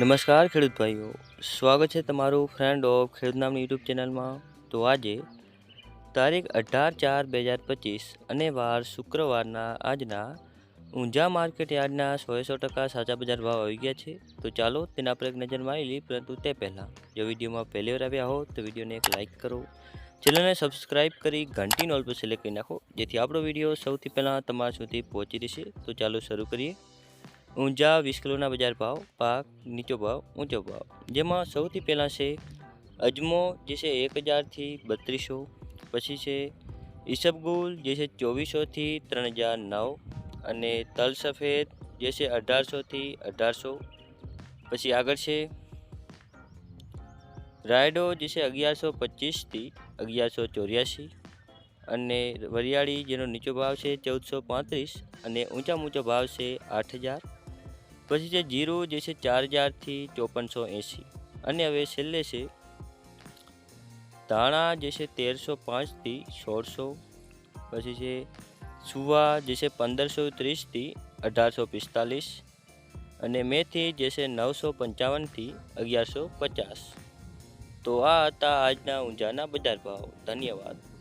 નમસ્કાર ખેડૂત ભાઈઓ, સ્વાગત છે તમારું ફ્રેન્ડ ઓફ ખેડૂત નામની યુટ્યુબ ચેનલમાં તો આજે તારીખ અઢાર ચાર બે હજાર પચીસ અને વાર શુક્રવારના આજના ઊંઝા માર્કેટ યાર્ડના સો સો ટકા સાચા બજાર ભાવ આવી ગયા છે. તો ચાલો તેના પર એક નજર મારી લઈએ, પરંતુ તે પહેલાં જો વિડીયોમાં પહેલી વાર આવ્યા હો તો વિડીયોને એક લાઇક કરો. ચેનલને સબસ્ક્રાઇબ કરી ઘંટી નોલ પર સિલેક્ટ કરી નાખો, જેથી આપણો વીડિયો સૌથી પહેલાં તમારા સુધી પહોંચી રહેશે. તો ચાલો શરૂ કરીએ. ઊંઝા વીસ કિલોના બજાર ભાવ, પાક, નીચો ભાવ, ઊંચો ભાવ. જેમાં સૌથી પહેલાં છે અજમો, જે છે એક હજારથી બત્રીસો. પછી છે ઈસબગુલ, જે છે ચોવીસોથી ત્રણ હજાર નવ. અને તલ સફેદ, જે છે અઢારસોથી અઢારસો. પછી આગળ છે રાયડો, જે છે અગિયારસો પચીસથી અગિયારસો ચોર્યાસી. અને વરિયાળી, જેનો નીચો ભાવ છે ચૌદસો પાંત્રીસ. અને ઊંચા ઊંચો ભાવ છે આઠ હજાર. પછી છે જીરો, જે છે ચાર હજારથી ચોપનસો એંસી અને હવે છેલ્લે છે ધાણા, જે છે તેરસો પાંચથી સોળસો. પછી છે સુવા, જે છે પંદરસો ત્રીસથી અઢારસો પિસ્તાલીસ. અને મેથી, જે છે નવસો પંચાવનથી અગિયારસો પચાસ. તો આ હતા આજના ઊંઝાના બજાર ભાવ. ધન્યવાદ.